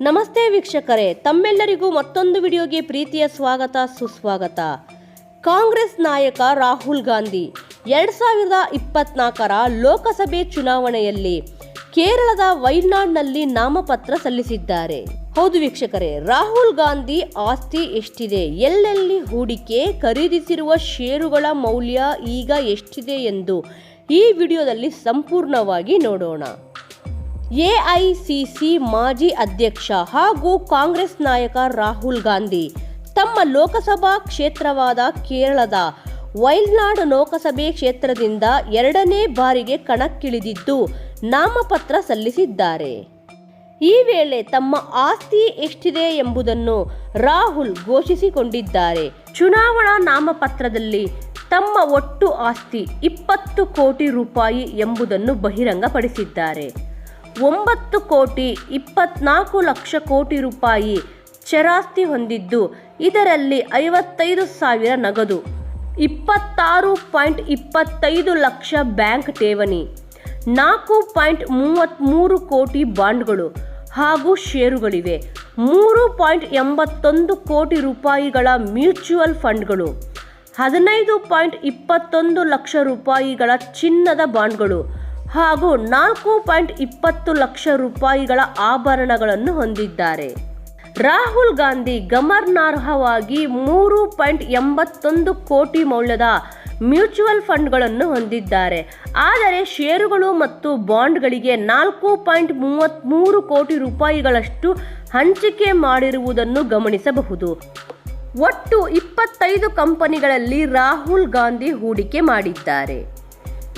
ನಮಸ್ತೆ ವೀಕ್ಷಕರೇ, ತಮ್ಮೆಲ್ಲರಿಗೂ ಮತ್ತೊಂದು ವಿಡಿಯೋಗೆ ಪ್ರೀತಿಯ ಸ್ವಾಗತ, ಸುಸ್ವಾಗತ. ಕಾಂಗ್ರೆಸ್ ನಾಯಕ ರಾಹುಲ್ ಗಾಂಧಿ ಎರಡು ಸಾವಿರದ ಇಪ್ಪತ್ನಾಲ್ಕರ ಲೋಕಸಭೆ ಚುನಾವಣೆಯಲ್ಲಿ ಕೇರಳದ ವೈನಾಡ್ನಲ್ಲಿ ನಾಮಪತ್ರ ಸಲ್ಲಿಸಿದ್ದಾರೆ. ಹೌದು ವೀಕ್ಷಕರೇ, ರಾಹುಲ್ ಗಾಂಧಿ ಆಸ್ತಿ ಎಷ್ಟಿದೆ, ಎಲ್ಲೆಲ್ಲಿ ಹೂಡಿಕೆ, ಖರೀದಿಸಿರುವ ಷೇರುಗಳ ಮೌಲ್ಯ ಈಗ ಎಷ್ಟಿದೆ ಎಂದು ಈ ವಿಡಿಯೋದಲ್ಲಿ ಸಂಪೂರ್ಣವಾಗಿ ನೋಡೋಣ. ಎಐಸಿಸಿ ಮಾಜಿ ಅಧ್ಯಕ್ಷ ಹಾಗೂ ಕಾಂಗ್ರೆಸ್ ನಾಯಕ ರಾಹುಲ್ ಗಾಂಧಿ ತಮ್ಮ ಲೋಕಸಭಾ ಕ್ಷೇತ್ರವಾದ ಕೇರಳದ ವೈಲ್ನಾಡ್ ಲೋಕಸಭೆ ಕ್ಷೇತ್ರದಿಂದ ಎರಡನೇ ಬಾರಿಗೆ ಕಣಕ್ಕಿಳಿದಿದ್ದು ನಾಮಪತ್ರ ಸಲ್ಲಿಸಿದ್ದಾರೆ. ಈ ವೇಳೆ ತಮ್ಮ ಆಸ್ತಿ ಎಷ್ಟಿದೆ ಎಂಬುದನ್ನು ರಾಹುಲ್ ಘೋಷಿಸಿಕೊಂಡಿದ್ದಾರೆ. ಚುನಾವಣಾ ನಾಮಪತ್ರದಲ್ಲಿ ತಮ್ಮ ಒಟ್ಟು ಆಸ್ತಿ ಇಪ್ಪತ್ತು ಕೋಟಿ ರೂಪಾಯಿ ಎಂಬುದನ್ನು ಬಹಿರಂಗಪಡಿಸಿದ್ದಾರೆ. ಒಂಬತ್ತು ಕೋಟಿ ಇಪ್ಪತ್ನಾಲ್ಕು ಲಕ್ಷ ಕೋಟಿ ರೂಪಾಯಿ ಚರಾಸ್ತಿ ಹೊಂದಿದ್ದು ಇದರಲ್ಲಿ ಐವತ್ತೈದು ಸಾವಿರ ನಗದು, ಇಪ್ಪತ್ತಾರು ಪಾಯಿಂಟ್ ಇಪ್ಪತ್ತೈದು ಲಕ್ಷ ಬ್ಯಾಂಕ್ ಠೇವಣಿ, ನಾಲ್ಕು ಪಾಯಿಂಟ್ ಮೂವತ್ತ್ಮೂರು ಕೋಟಿ ಬಾಂಡ್ಗಳು ಹಾಗೂ ಷೇರುಗಳಿವೆ, ಮೂರು ಪಾಯಿಂಟ್ ಎಂಬತ್ತೊಂದು ಕೋಟಿ ರೂಪಾಯಿಗಳ ಮ್ಯೂಚುವಲ್ ಫಂಡ್ಗಳು, ಹದಿನೈದು ಪಾಯಿಂಟ್ ಇಪ್ಪತ್ತೊಂದು ಲಕ್ಷ ರೂಪಾಯಿಗಳ ಚಿನ್ನದ ಬಾಂಡ್ಗಳು ಹಾಗೂ ನಾಲ್ಕು ಪಾಯಿಂಟ್ ಇಪ್ಪತ್ತು ಲಕ್ಷ ರೂಪಾಯಿಗಳ ಆಭರಣಗಳನ್ನು ಹೊಂದಿದ್ದಾರೆ. ರಾಹುಲ್ ಗಾಂಧಿ ಗಮನಾರ್ಹವಾಗಿ ಮೂರು ಪಾಯಿಂಟ್ ಎಂಬತ್ತೊಂದು ಕೋಟಿ ಮೌಲ್ಯದ ಮ್ಯೂಚುವಲ್ ಫಂಡ್ಗಳನ್ನು ಹೊಂದಿದ್ದಾರೆ. ಆದರೆ ಷೇರುಗಳು ಮತ್ತು ಬಾಂಡ್ಗಳಿಗೆ ನಾಲ್ಕು ಪಾಯಿಂಟ್ ಮೂವತ್ತ್ಮೂರು ಕೋಟಿ ರೂಪಾಯಿಗಳಷ್ಟು ಹಂಚಿಕೆ ಮಾಡಿರುವುದನ್ನು ಗಮನಿಸಬಹುದು. ಒಟ್ಟು ಇಪ್ಪತ್ತೈದು ಕಂಪನಿಗಳಲ್ಲಿ ರಾಹುಲ್ ಗಾಂಧಿ ಹೂಡಿಕೆ ಮಾಡಿದ್ದಾರೆ.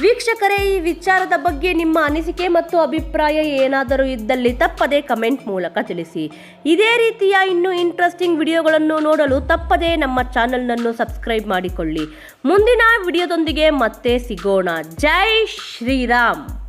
ವೀಕ್ಷಕರೇ, ಈ ವಿಚಾರದ ಬಗ್ಗೆ ನಿಮ್ಮ ಅನಿಸಿಕೆ ಮತ್ತು ಅಭಿಪ್ರಾಯ ಏನಾದರೂ ಇದ್ದಲ್ಲಿ ತಪ್ಪದೇ ಕಮೆಂಟ್ ಮೂಲಕ ತಿಳಿಸಿ. ಇದೇ ರೀತಿಯ ಇನ್ನೂ ಇಂಟ್ರೆಸ್ಟಿಂಗ್ ವಿಡಿಯೋಗಳನ್ನು ನೋಡಲು ತಪ್ಪದೇ ನಮ್ಮ ಚಾನಲ್ನನ್ನು ಸಬ್ಸ್ಕ್ರೈಬ್ ಮಾಡಿಕೊಳ್ಳಿ. ಮುಂದಿನ ವಿಡಿಯೋದೊಂದಿಗೆ ಮತ್ತೆ ಸಿಗೋಣ. ಜೈ ಶ್ರೀರಾಮ್!